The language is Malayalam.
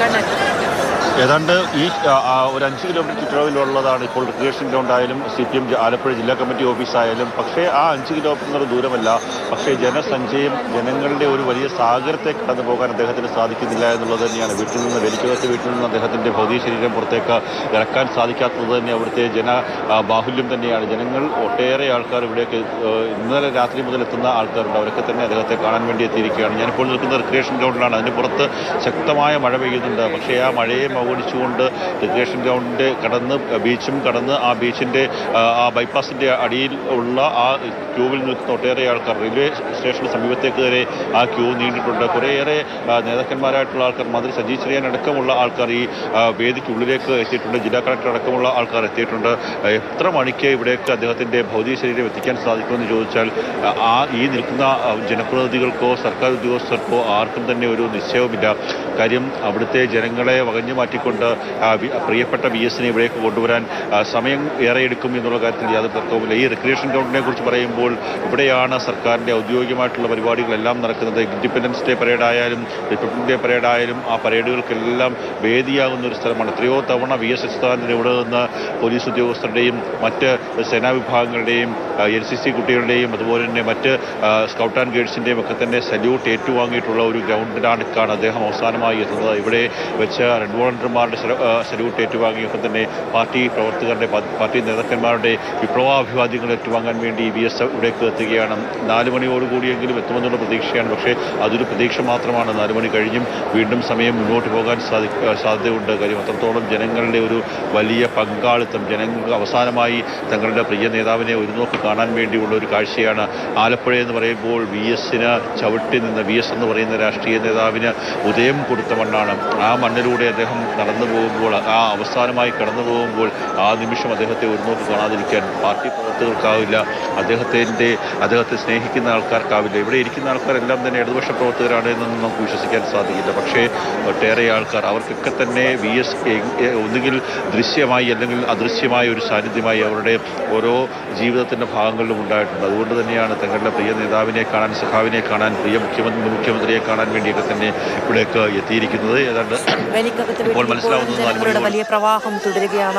ಕರ್ನಾಟಕ ഏതാണ്ട് ഈ ഒരു അഞ്ച് കിലോമീറ്റർ ചുറ്റളവിലുള്ളതാണ് ഇപ്പോൾ റിക്രിയേഷൻ ഗ്രൗണ്ട് ആയാലും സി പി എം ആലപ്പുഴ ജില്ലാ കമ്മിറ്റി ഓഫീസായാലും പക്ഷേ ആ അഞ്ച് കിലോമീറ്റർ ദൂരമല്ല. പക്ഷേ ജനസഞ്ചയം ജനങ്ങളുടെ ഒരു വലിയ സാഗരത്തെ കടന്നു പോകാൻ അദ്ദേഹത്തിന് സാധിക്കുന്നില്ല എന്നുള്ളത് തന്നെയാണ്. വീട്ടിൽ നിന്ന് വെലിക്കകത്ത് വീട്ടിൽ നിന്ന് അദ്ദേഹത്തിന്റെ ഭൗതിക ശരീരം പുറത്തേക്ക് ഇറക്കാൻ സാധിക്കാത്തത് തന്നെ അവിടുത്തെ ജന ബാഹുല്യം തന്നെയാണ്. ജനങ്ങൾ ഒട്ടേറെ ആൾക്കാർ ഇവിടേക്ക് ഇന്നലെ രാത്രി മുതൽ എത്തുന്ന ആൾക്കാരുണ്ട്. അവരൊക്കെ തന്നെ അദ്ദേഹത്തെ കാണാൻ വേണ്ടി എത്തിയിരിക്കുകയാണ്. ഞാനിപ്പോൾ നിൽക്കുന്ന റിക്രിയേഷൻ ഗ്രൗണ്ടിലാണ് അതിന് പുറത്ത് ശക്തമായ മഴ പെയ്യുന്നുണ്ട്. പക്ഷേ ആ മഴയെ അവഗണിച്ചുകൊണ്ട് റിക്രിയേഷൻ ഗ്രൗണ്ടിന്റെ കടന്ന് ബീച്ചും കടന്ന് ആ ബീച്ചിന്റെ ആ ബൈപ്പാസിന്റെ അടിയിൽ ഉള്ള ആ ക്യൂവിൽ നിൽക്കുന്ന ഒട്ടേറെ ആൾക്കാർ റെയിൽവേ സ്റ്റേഷന് സമീപത്തേക്ക് വരെ ആ ക്യൂ നീണ്ടിട്ടുണ്ട്. കുറേയേറെ നേതാക്കന്മാരായിട്ടുള്ള ആൾക്കാർ മന്ത്രി സജീവ് ചെറിയാൻ അടക്കമുള്ള ആൾക്കാർ ഈ വേദിക്കുള്ളിലേക്ക് എത്തിയിട്ടുണ്ട്. ജില്ലാ കളക്ടർ അടക്കമുള്ള ആൾക്കാർ എത്തിയിട്ടുണ്ട്. എത്ര മണിക്ക് ഇവിടേക്ക് അദ്ദേഹത്തിന്റെ ഭൗതിക ശരീരം എത്തിക്കാൻ സാധിക്കുമെന്ന് ചോദിച്ചാൽ ആ, ഈ നിൽക്കുന്ന ജനപ്രതിനിധികൾക്കോ സർക്കാർ ഉദ്യോഗസ്ഥർക്കോ ആർക്കും തന്നെ ഒരു നിശ്ചയവുമില്ല. കാര്യം അവിടുത്തെ ജനങ്ങളെ വകഞ്ഞു മാറ്റിക്കൊണ്ട് പ്രിയപ്പെട്ട വി എസിനെ ഇവിടേക്ക് കൊണ്ടുവരാൻ സമയം ഏറെ എടുക്കും എന്നുള്ള കാര്യത്തിൽ യാതൊരു തർക്കവുമില്ല. ഈ റിക്രിയേഷൻ ഗ്രൗണ്ടിനെ കുറിച്ച് പറയുമ്പോൾ ഇവിടെയാണ് സർക്കാരിന്റെ ഔദ്യോഗികമായിട്ടുള്ള പരിപാടികളെല്ലാം നടക്കുന്നത്. ഇൻഡിപെൻഡൻസ് ഡേ പരേഡ് ആയാലും റിപ്പബ്ലിക് ഡേ പരേഡ് ആയാലും ആ പരേഡുകൾക്കെല്ലാം വേദിയാകുന്ന ഒരു സ്ഥലമാണ്. എത്രയോ തവണ വി എസ് അച്യുതാനന്ദൻ ഇവിടെ നിന്ന് പോലീസ് ഉദ്യോഗസ്ഥരുടെയും മറ്റ് സേനാ വിഭാഗങ്ങളുടെയും എൻ സി സി കുട്ടികളുടെയും അതുപോലെ തന്നെ മറ്റ് സ്കൗട്ട് ആൻഡ് ഗൈഡ്സിന്റെയും ഒക്കെ തന്നെ സല്യൂട്ട് ഏറ്റുവാങ്ങിയിട്ടുള്ള ഒരു ഗ്രൗണ്ടിലാണ് അദ്ദേഹം അവസാനമായി എത്തുന്നത്. ഇവിടെ വെച്ച് റെഡ് വോളണ്ടർമാരുടെ സല്യൂട്ട് ഏറ്റുവാങ്ങിയൊക്കെ തന്നെ പാർട്ടി പ്രവർത്തകരുടെ പാർട്ടി നേതാക്കന്മാരുടെ വിപ്ലവാഭിവാദ്യങ്ങൾ ഏറ്റുവാങ്ങാൻ വേണ്ടി വി എസ് ഇവിടേക്ക് എത്തുകയാണ്. നാല് മണിയോടുകൂടിയെങ്കിലും എത്തുമെന്നുള്ള പ്രതീക്ഷയാണ്. പക്ഷേ അതൊരു പ്രതീക്ഷ മാത്രമാണ്. നാല് മണി കഴിഞ്ഞും വീണ്ടും സമയം മുന്നോട്ട് പോകാൻ സാധി സാധ്യതയുണ്ട്. കാര്യം അത്രത്തോളം ജനങ്ങളുടെ ഒരു വലിയ പങ്കാളിത്തം ജനങ്ങൾക്ക് അവസാനമായി തങ്ങളുടെ പ്രിയ നേതാവിനെ ഒരു നോക്ക് കാണാൻ വേണ്ടിയുള്ള ഒരു കാഴ്ചയാണ് ആലപ്പുഴ എന്ന് പറയുമ്പോൾ വി എസിന് ചവിട്ടി നിന്ന് വി എസ് എന്ന് പറയുന്ന രാഷ്ട്രീയ നേതാവിന് ഉദയം കൊടുത്ത മണ്ണാണ്. ആ മണ്ണിലൂടെ അദ്ദേഹം നടന്നു പോകുമ്പോൾ ആ അവസാനമായി കടന്നു പോകുമ്പോൾ ആ നിമിഷം അദ്ദേഹത്തെ ഒരു നോക്ക് കാണാതിരിക്കാൻ പാർട്ടി പ്രവർത്തകർക്കാവില്ല. അദ്ദേഹത്തിന്റെ അദ്ദേഹത്തെ സ്നേഹിക്കുന്ന ആൾക്കാർക്കാവില്ല. ഇവിടെ ഇരിക്കുന്ന ആൾക്കാരെല്ലാം തന്നെ ഇടതുപക്ഷ പ്രവർത്തകരാണ് എന്നൊന്നും നമുക്ക് വിശ്വസിക്കാൻ സാധിക്കില്ല. പക്ഷേ ഒട്ടേറെ ആൾക്കാർ അവർക്കൊക്കെ തന്നെ വി എസ് ഒന്നുകിൽ ദൃശ്യമായി അല്ലെങ്കിൽ അദൃശ്യമായ ഒരു സാന്നിധ്യമായി അവരുടെ ഓരോ ജീവിതത്തിന്റെ ഭാഗങ്ങളിലും ഉണ്ടായിട്ടുണ്ട്. അതുകൊണ്ട് തന്നെയാണ് തങ്ങളുടെ പ്രിയ നേതാവിനെ കാണാൻ സഖാവിനെ കാണാൻ പ്രിയ മുഖ്യമന്ത്രി മുഖ്യമന്ത്രിയെ കാണാൻ വേണ്ടിയൊക്കെ തന്നെ ഇവിടേക്ക് എത്തിയിരിക്കുന്നത്. ഏതാണ്ട് ഇപ്പോൾ മനസ്സിലാവുന്നത് വലിയ പ്രവാഹം തുടരുകയാണ്.